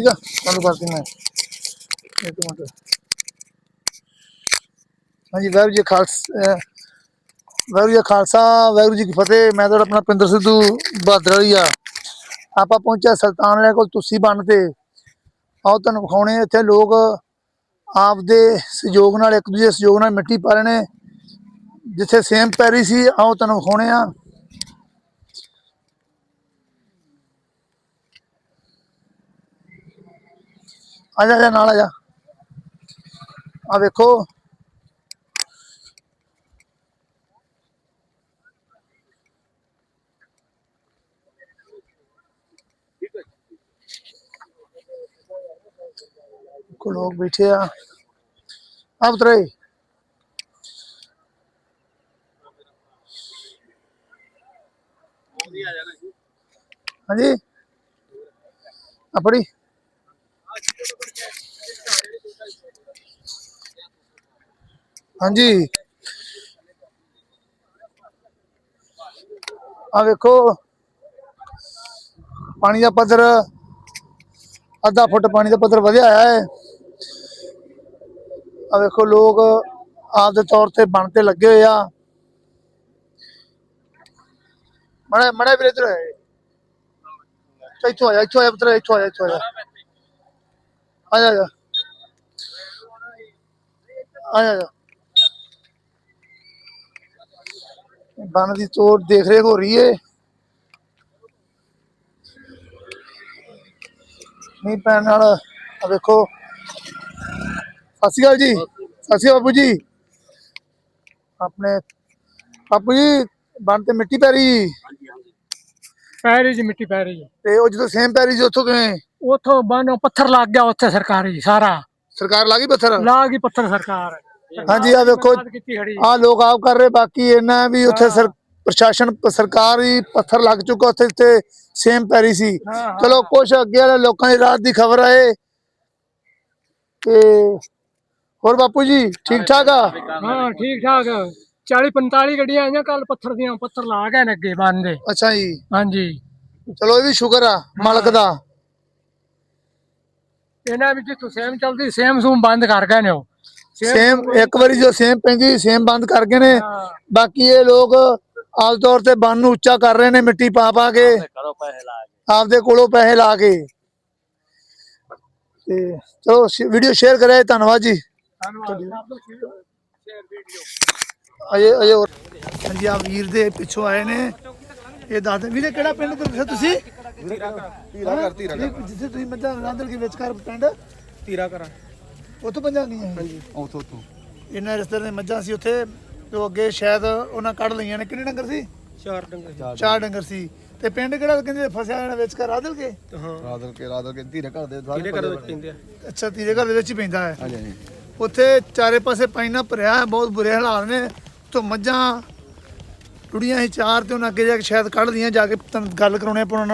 ਠੀਕ ਆ, ਚਾਲੂ ਕਰਤੀ ਮੈਂ ਇੱਕ ਮਿੰਟ। ਹਾਂਜੀ, ਵਾਹਿਗੁਰੂ ਜੀ ਖਾਲਸਾ ਵਾਹਿਗੁਰੂ ਜੀ ਖਾਲਸਾ, ਵਾਹਿਗੁਰੂ ਜੀ ਕੀ ਫਤਿਹ। ਮੈਂ ਤੁਹਾਡਾ ਆਪਣਾ ਪਿੰਦਰ ਸਿੱਧੂ ਬਹਾਦਰ ਆ। ਆਪਾਂ ਪਹੁੰਚਿਆ ਸੁਲਤਾਨ ਕੋਲ ਤੁਸੀਂ ਬਣ ਤੇ। ਆਓ, ਤੁਹਾਨੂੰ ਵਿਖਾਉਣੇ ਆ, ਇੱਥੇ ਲੋਕ ਆਪਦੇ ਸਹਿਯੋਗ ਨਾਲ, ਇੱਕ ਦੂਜੇ ਸਹਿਯੋਗ ਨਾਲ ਮਿੱਟੀ ਪਾ ਰਹੇ ਨੇ। ਜਿੱਥੇ ਸੇਮ ਪੈਰੀ ਸੀ, ਆਓ, ਤੁਹਾਨੂੰ ਵਿਖਾਉਣੇ ਆ। ਆ ਜਾ ਆ ਜਾ ਨਾਲ ਆ ਜਾ ਆ ਵੇਖੋ ਕੋ ਲੋਕ ਬੈਠੇ ਆ ਆਪ ਉਤਰੇ ਹਾਂਜੀ ਆਪੜੀ ਹਾਂਜੀ ਆ ਵੇਖੋ ਪਾਣੀ ਦਾ ਪੱਧਰ ਅੱਧਾ ਫੁੱਟ ਪਾਣੀ ਦਾ ਪੱਧਰ ਵਧਿਆ ਹੋਇਆ ਹੈ ਆ ਵੇਖੋ ਲੋਕ ਆਪਦੇ ਤੌਰ ਤੇ ਬਣ ਤੇ ਲੱਗੇ ਹੋਏ ਆ ਮੜਾ ਮੜਾ ਵੀਰੇ ਇਧਰ ਹੈ ਇੱਥੋਂ ਆਇਆ ਇੱਥੋਂ ਆਇਆ ਪੁੱਤਰ ਇੱਥੋਂ ਆਇਆ ਇੱਥੋਂ ਆਇਆ ਆ ਜਾ ਜਾ। ਆ ਜਾ, ਜਾ। ਬਨ ਦੀ ਤੋੜ ਦੇਖ ਰੇਖ ਹੋ ਰਹੀ ਏ। ਨਹੀਂ ਪੈਣ ਨਾਲ ਆ ਵੇਖੋ। ਸਤਿ ਸ਼੍ਰੀ ਅਕਾਲ ਜੀ। ਸਤਿ ਸ਼੍ਰੀ ਅਕਾਲ ਬਾਪੂ ਜੀ। ਆਪਣੇ ਬਾਪੂ ਜੀ ਬਨ ਤੇ ਮਿੱਟੀ ਪੈ ਰਹੀ। ਪੈ ਰਹੀ ਜੀ ਮਿੱਟੀ ਪੈ ਰਹੀ ਹੈ। ਤੇ ਉਹ ਜਦੋਂ ਸੇਮ ਪੈ ਰਹੀ ਸੀ ਉੱਥੋਂ ਕਿਵੇਂ? ਉਥੋਂ ਬਾਨੋਂ ਪੱਥਰ ਲੱਗ ਗਿਆ ਉੱਥੇ ਸਰਕਾਰੀ ਸਾਰਾ। ਸਰਕਾਰ ਲਾ ਗਈ ਪੱਥਰ? ਲਾ ਗਈ ਪੱਥਰ ਸਰਕਾਰ। ਹਾਂਜੀ ਆ ਵੇਖੋ ਬਾਤ ਕੀਤੀ ਖੜੀ। ਆ ਲੋਕ ਆਪ ਕਰ ਰਹੇ ਬਾਕੀ ਇਹਨਾਂ ਵੀ ਉੱਥੇ ਸਰ ਪ੍ਰਸ਼ਾਸਨ ਸਰਕਾਰੀ ਪੱਥਰ ਲੱਗ ਚੁੱਕਾ ਉੱਥੇ ਤੇ ਸੇਮ ਪੈਰੀ ਸੀ। ਚਲੋ ਕੁਛ ਅੱਗੇ ਵਾਲੇ ਲੋਕਾਂ ਦੀ ਰਾਤ ਦੀ ਖਬਰ ਆਏ। ਤੇ ਹੋਰ ਬਾਪੂ ਜੀ ਠੀਕ ਠਾਕ ਆ? ਹਾਂ ਠੀਕ ਠਾਕ। 40 45 ਗੱਡੀਆਂ ਆਈਆਂ ਕੱਲ ਪੱਥਰ ਦੀਆਂ ਪੱਥਰ ਲਾ ਗਏ ਨੇ ਅੱਗੇ ਬੰਨ ਦੇ। ਅੱਛਾ ਜੀ। ਹਾਂਜੀ। ਚਲੋ ਇਹ ਵੀ ਸ਼ੁਕਰ ਆ ਮਾਲਕ ਦਾ। ਇਹਨਾਂ ਵਿੱਚ ਜਿੱਥੋਂ ਸੇਮ ਚਲਦੀ ਸੇਮ ਸੂਮ ਬੰਦ ਕਰ ਗਏ ਨੇ ਉਹ। ਸੇਮ ਇੱਕ ਵਾਰੀ ਜੋ ਸੇਮ ਪੈਂਦੀ ਸੇਮ ਬੰਦ ਕਰ ਗਏ ਨੇ। ਬਾਕੀ ਇਹ ਲੋਕ ਆਪ ਤੌਰ ਤੇ ਬੰਨ ਨੂੰ ਉੱਚਾ ਕਰ ਰਹੇ ਨੇ ਮਿੱਟੀ ਪਾ ਪਾ ਕੇ। ਆਪਦੇ ਕੋਲੋਂ ਪੈਸੇ ਲਾ ਕੇ। ਤੇ ਚਲੋ ਵੀਡੀਓ ਸ਼ੇਅਰ ਕਰਿਆ ਧੰਨਵਾਦ ਜੀ। ਧੰਨਵਾਦ। Share video. ਅਜੇ ਅਜੇ ਹੋਰ- ਹਾਂਜੀ ਆ ਵੀਰ ਦੇ ਪਿੱਛੋਂ ਆਏ ਨੇ। ਇਹ ਦੱਸਦੇ ਵੀਰੇ ਕਿਹੜਾ ਪਿੰਡ ਤੋਂ ਤੁਸੀਂ? ਧੀਰਾ ਕਰ ਧੀਰਾ ਨਹੀਂ, ਜਿੱਥੇ ਤੁਸੀਂ ਮੱਝਾਂ ਰਾਂਦਲ ਕੇ ਵਿਚਕਾਰ ਪਿੰਡ? ਧੀਰਾ ਕਰਾਂ ਉੱਥੋਂ ਪੰਜਾਂ ਨਹੀਂ ਹਾਂਜੀ ਉਥੋਂ ਤੋਂ ਇਹਨਾਂ ਰਿਸ਼ਤੇਦਾਰਾਂ ਦੀਆਂ ਮੱਝਾਂ ਸੀ ਉੱਥੇ। ਤੇ ਅੱਗੇ ਸ਼ਾਇਦ ਉਹਨਾਂ ਕੱਢ ਲਈਆਂ ਨੇ। ਕਿੰਨੇ ਡੰਗਰ ਸੀ? ਚਾਰ ਡੰਗਰ ਚਾਰ ਡੰਗਰ ਸੀ। ਤੇ ਪਿੰਡ ਕਿਹੜਾ ਕਹਿੰਦੇ ਫਸਿਆ ਇਹਨਾਂ ਵਿਚਕਾਰ ਰਾਦਲ ਕੇ? ਹਾਂ। ਰਾਦਲ ਕੇ ਰਾਦਲ ਕੇ ਧੀਰੇ ਘਰ ਦੇ ਘਰ ਵਿੱਚ ਪੈਂਦੇ ਆ। ਅੱਛਾ ਤੀਰੇ ਘਰ ਦੇ ਵਿੱਚ ਹੀ ਪੈਂਦਾ ਹੈ। ਹਾਂਜੀ ਹਾਂਜੀ। ਉੱਥੇ ਚਾਰੇ ਪਾਸੇ ਪਾਈਨਾ ਭਰਿਆ ਹੈ ਬਹੁਤ ਬੁਰੇ ਹਾਲਾਤ ਨੇ। ਤੋਂ ਮੱਝਾਂ ਟੁੜੀਆਂ ਸੀ, ਚਾਰ ਤੇ ਉਹਨਾਂ ਅੱਗੇ ਜਾ ਕੇ ਸ਼ਾਇਦ ਕੱਢ ਲਈਆਂ, ਜਾ ਕੇ ਤੁਹਾਨੂੰ ਗੱਲ ਕਰਾਉਣੇ ਆਪਾਂ ਉਹਨਾਂ ਨਾਲ।